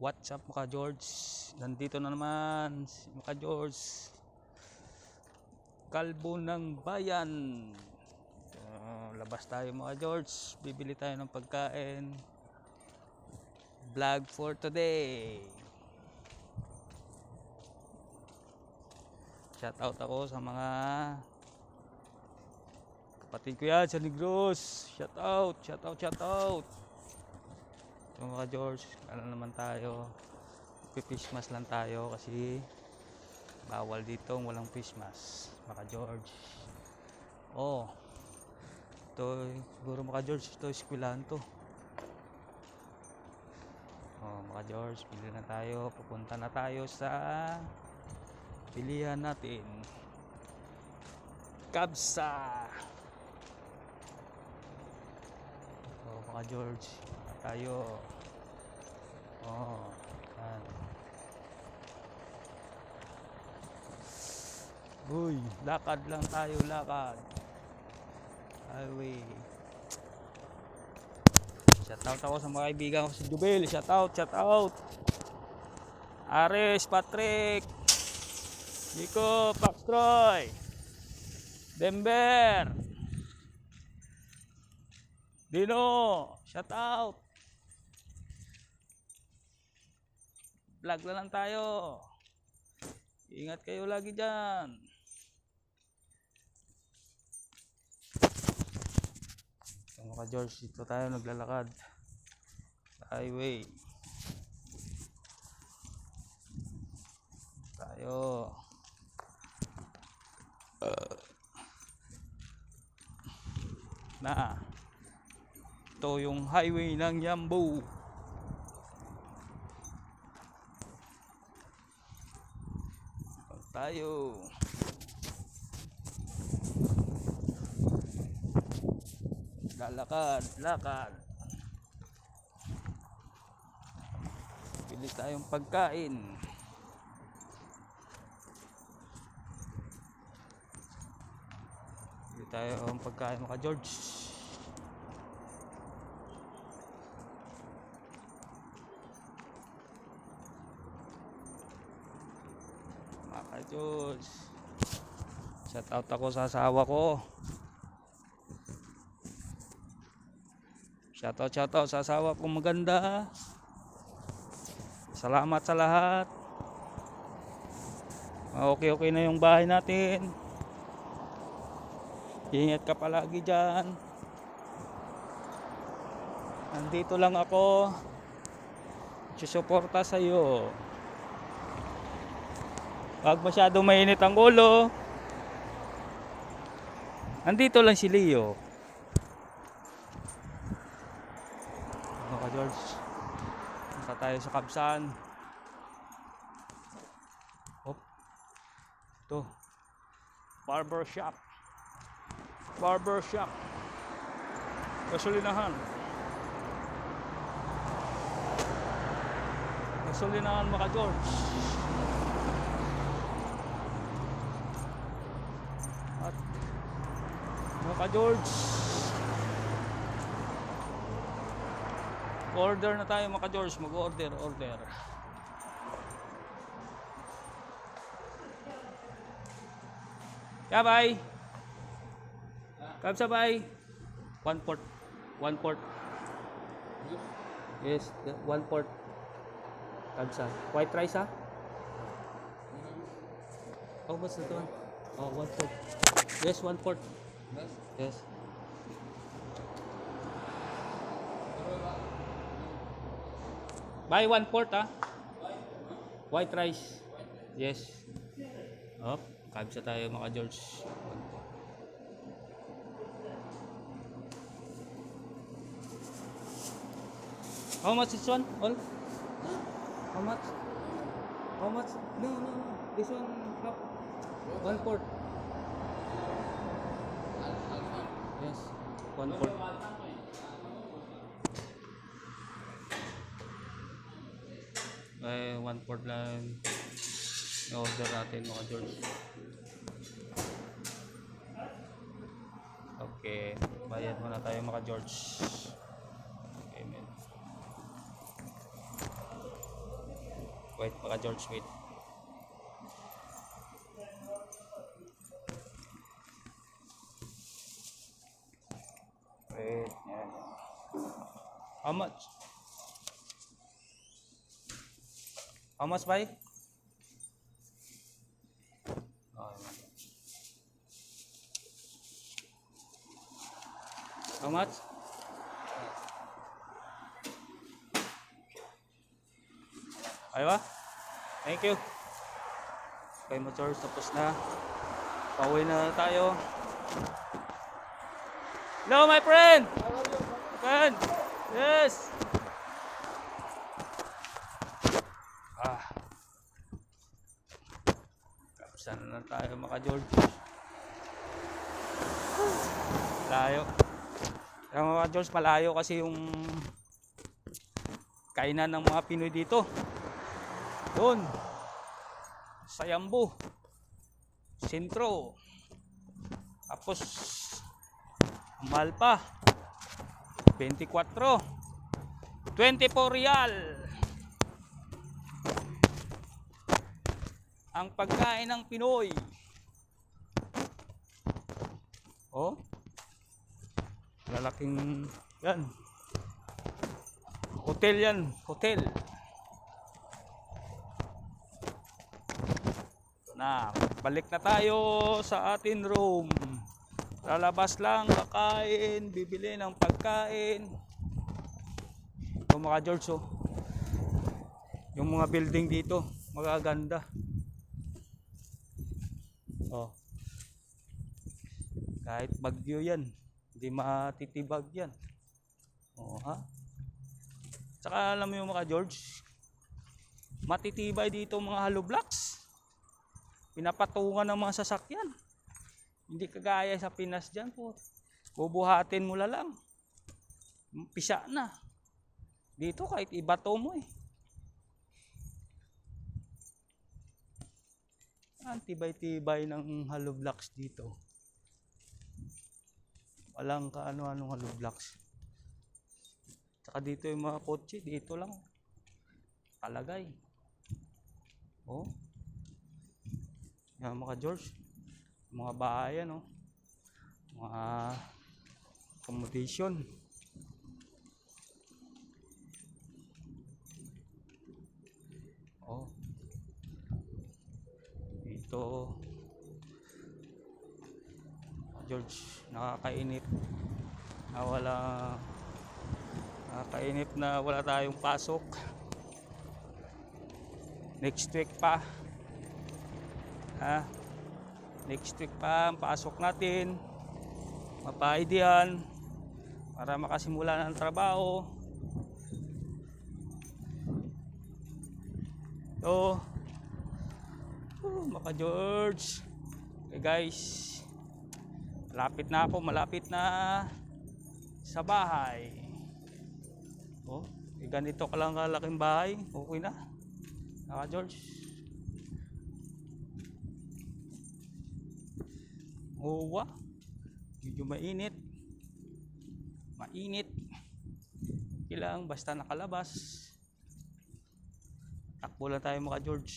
What's up mga George? Nandito na naman mga George. Kalbo ng bayan. Ah, labas tayo mga George. Bibili tayo ng pagkain. Vlog for today. Shout out ako sa mga kapatid ko yan sa Negros. Shout out, shout out, shout out. So mga George, ano naman tayo, pipismas lang tayo kasi bawal dito walang Christmas, mga George. Oh, ito siguro mga George, ito eskwelahan to. Oh, mga George, bili na tayo, pupunta na tayo sa pilihan natin. Kabsa! Oh, mga George, tayo. Oh, yan. Uy, lakad lang tayo, lakad. Highway. Shout out ako sa mga kaibigan ko sa Jubel. Shout out, shout out. Ares, Patrick. Nico, Paxtroy. Denver. Dino, shout out. Vlog na lang tayo. Ingat kayo lagi dyan. So, mga George, dito tayo naglalakad. Highway. Tayo. Uh, na. Ito yung highway ng Yambo. Tayo. Lalakad, lakad. Bili tayong pagkain. Bili tayo ang pagkain mga George. Diyos. Shout out ako sa asawa ko. Shout out, shout out sa asawa ko maganda. Salamat sa lahat. Okay, okay na yung bahay natin. Ingat ka palagi dyan. Nandito lang ako. Susuporta sa iyo. Huwag masyadong mainit ang ulo. Andito lang si Leo. Ano ka George? Punta tayo sa Kabsan. Hop. Ito. Barber shop. Barber shop. Gasolinahan. Gasolinahan mga George. Mga George. Order na tayo mga George, mag-order, order. Kabay. Kabsa bay. One port. One port. Yes, the- one port. Kabsa. White rice ha? How much that one? Oh, one port. Yes, one port. Yes. Buy one port ah. White rice. Yes. Oh, kabsa tayo mga George. How much is one? All? How much? How much? No, no, no. This one half. One port. Yes. One port. Ay, one port lang i-order natin mga George. Okay. Bayad muna tayo mga George. Man. Wait, mga George. Wait, yan. How much? How much, yan. How much? Ay ba? Thank you. Okay, motors, tapos na. Pauwi na tayo. Hello, my friend! Friend! Yes! Tapos na tayo, mga George. Layo. Kaya mga George, malayo kasi yung kainan ng mga Pinoy dito. Doon. Sa Yambo. Sentro. Tapos, mahal pa. 24. 24 real. Ang pagkain ng Pinoy. Oh. Lalaking yan. Hotel yan, hotel. Na, balik na tayo sa atin room. Lalabas lang, kakain, bibili ng pagkain. Ito mga George, oh. Yung mga building dito, magaganda. Oh. Kahit bagyo yan, hindi matitibag yan. Oh, ha? Tsaka alam mo yung mga George, matitibay dito mga hollow blocks. Pinapatungan ng mga sasakyan. Hindi kagaya sa Pinas dyan po. Bubuhatin mo lang. Pisa na. Dito kahit ibato mo eh. Ang tibay-tibay ng hollow blocks dito. Walang kaano-anong hollow blocks. Tsaka dito yung mga kotse, dito lang. Kalagay. Oh. Yan mga George. Mga bahayan, oh. Mga accommodation. Dito. George, nakakainip. Na wala Nakakainip na wala tayong pasok. Next week pa. Ha? Next week pa pasok natin. Mapaidihan para makasimula ng trabaho. So, maka George. Okay guys, malapit na ako, malapit na sa bahay. Oh, eh, ganito ka lang kalaking bahay. Okay na. Naka George. Owa. Medyo mainit. Mainit. Kailangan basta nakalabas. Takbo lang tayo mga George.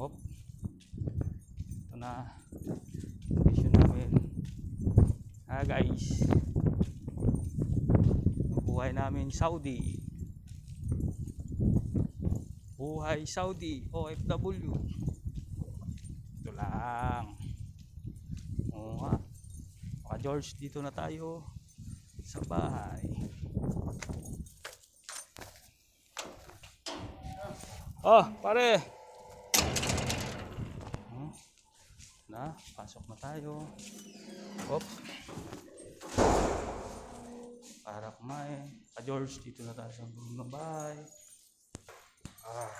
Op. Ito na. Location namin. Ah guys. Buhay namin Saudi. Buhay Saudi OFW ito lang. Oo nga. Mga George dito na tayo sa bahay. Oh pare na pasok na tayo Op para kumain. Ka George, dito na tayo sa ng bahay. Ah.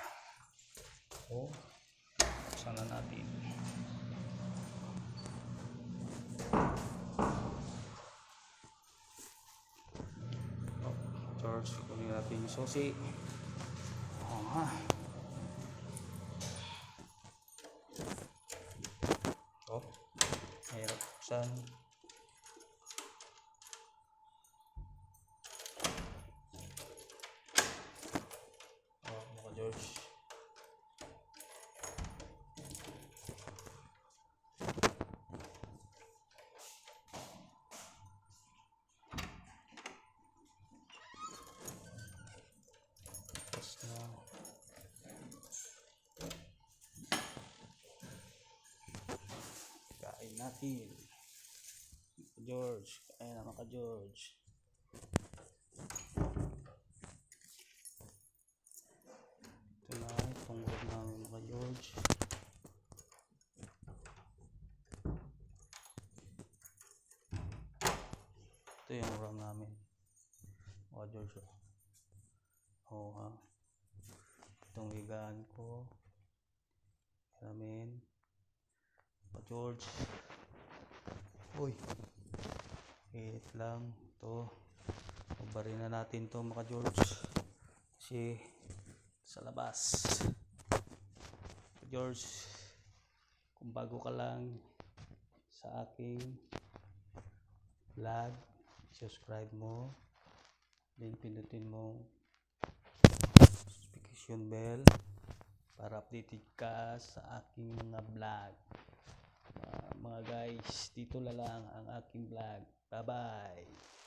Oh. Sana natin. Oh, George, kunin natin yung susi. Oo nga. Oh. Mahirap buksan. Natin. George. Kaya na maka George. Ito na itong word namin mga George. Ito yung RAM namin. Mga George. Oo ha. Itong higaan ko. Namin. Mga George. Uy. Wait lang. Ito. Pagbarin na natin to mga George. Kasi sa labas. George, kung bago ka lang sa aking vlog, subscribe mo, then pinutin mo notification bell para updated ka sa aking mga vlog. Mga guys, dito na lang ang aking vlog. Bye-bye!